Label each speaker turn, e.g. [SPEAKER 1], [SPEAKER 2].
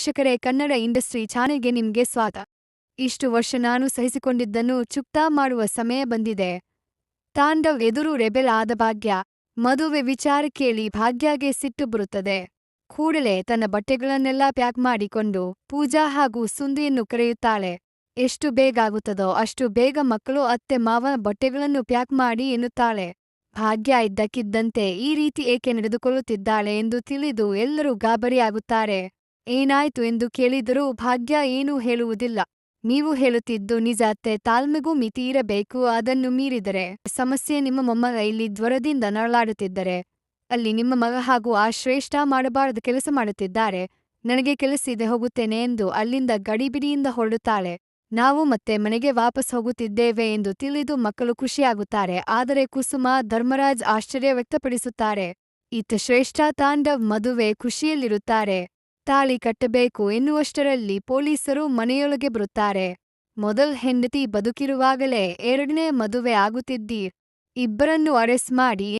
[SPEAKER 1] ವೀಕ್ಷಕರೇ, ಕನ್ನಡ ಇಂಡಸ್ಟ್ರಿ ಚಾನೆಲ್ಗೆ ನಿಮ್ಗೆ ಸ್ವಾಗತ. ಇಷ್ಟು ವರ್ಷ ನಾನು ಸಹಿಸಿಕೊಂಡಿದ್ದನ್ನು ಚುಕ್ತಾ ಮಾಡುವ ಸಮಯ ಬಂದಿದೆ. ತಾಂಡವ್ ಎದುರು ರೆಬೆಲ್ ಆದ ಭಾಗ್ಯ, ಮದುವೆ ವಿಚಾರ ಕೇಳಿ ಭಾಗ್ಯಗೆ ಸಿಟ್ಟು ಬರುತ್ತದೆ. ಕೂಡಲೇ ತನ್ನ ಬಟ್ಟೆಗಳನ್ನೆಲ್ಲ ಪ್ಯಾಕ್ ಮಾಡಿಕೊಂಡು ಪೂಜಾ ಹಾಗೂ ಸುಂದಿಯನ್ನು ಕರೆಯುತ್ತಾಳೆ. ಎಷ್ಟು ಬೇಗ ಆಗುತ್ತದೋ ಅಷ್ಟು ಬೇಗ ಮಕ್ಕಳು ಅತ್ತೆ ಮಾವನ ಬಟ್ಟೆಗಳನ್ನು ಪ್ಯಾಕ್ ಮಾಡಿ ಎನ್ನುತ್ತಾಳೆ. ಭಾಗ್ಯ ಇದ್ದಕ್ಕಿದ್ದಂತೆ ಈ ರೀತಿ ಏಕೆ ನಡೆದುಕೊಳ್ಳುತ್ತಿದ್ದಾಳೆ ಎಂದು ತಿಳಿದು ಎಲ್ಲರೂ ಗಾಬರಿಯಾಗುತ್ತಾರೆ. ಏನಾಯ್ತು ಎಂದು ಕೇಳಿದರೂ ಭಾಗ್ಯ ಏನೂ ಹೇಳುವುದಿಲ್ಲ. ನೀವು ಹೇಳುತ್ತಿದ್ದು ನಿಜಾತ್ತೆ ತಾಳ್ಮೆಗೂ ಮಿತಿ ಇರಬೇಕು. ಅದನ್ನು ಮೀರಿದರೆ ಸಮಸ್ಯೆ ನಿಮ್ಮ ಮೊಮ್ಮಗ ಇಲ್ಲಿ ಜ್ವರದಿಂದ ನರಳಾಡುತ್ತಿದ್ದರೆ, ಅಲ್ಲಿ ನಿಮ್ಮ ಮಗ ಹಾಗೂ ಆ ಶ್ರೇಷ್ಠ ಮಾಡಬಾರದ ಕೆಲಸ ಮಾಡುತ್ತಿದ್ದಾರೆ. ನನಗೆ ಕೆಲಸ ಇದೆ, ಹೋಗುತ್ತೇನೆ ಎಂದು ಅಲ್ಲಿಂದ ಗಡಿಬಿಡಿಯಿಂದ ಹೊರಡುತ್ತಾಳೆ. ನಾವು ಮತ್ತೆ ಮನೆಗೆ ವಾಪಸ್ ಹೋಗುತ್ತಿದ್ದೇವೆ ಎಂದು ತಿಳಿದು ಮಕ್ಕಳು ಖುಷಿಯಾಗುತ್ತಾರೆ. ಆದರೆ ಕುಸುಮ, ಧರ್ಮರಾಜ್ ಆಶ್ಚರ್ಯ ವ್ಯಕ್ತಪಡಿಸುತ್ತಾರೆ. ಇತ್ತ ಶ್ರೇಷ್ಠ ತಾಂಡವ್ ಮದುವೆ ಖುಷಿಯಲ್ಲಿರುತ್ತಾರೆ. ತಾಳಿ ಕಟ್ಟಬೇಕು ಎನ್ನುವಷ್ಟರಲ್ಲಿ ಪೊಲೀಸರು ಮನೆಯೊಳಗೆ ಬರುತ್ತಾರೆ. ಮೊದಲ್ ಹೆಂಡತಿ ಬದುಕಿರುವಾಗಲೇ ಎರಡನೇ ಮದುವೆ ಆಗುತ್ತಿದ್ದೀರ್ ಇಬ್ಬರನ್ನು ಅರೆಸ್ಟ್ ಮಾಡಿ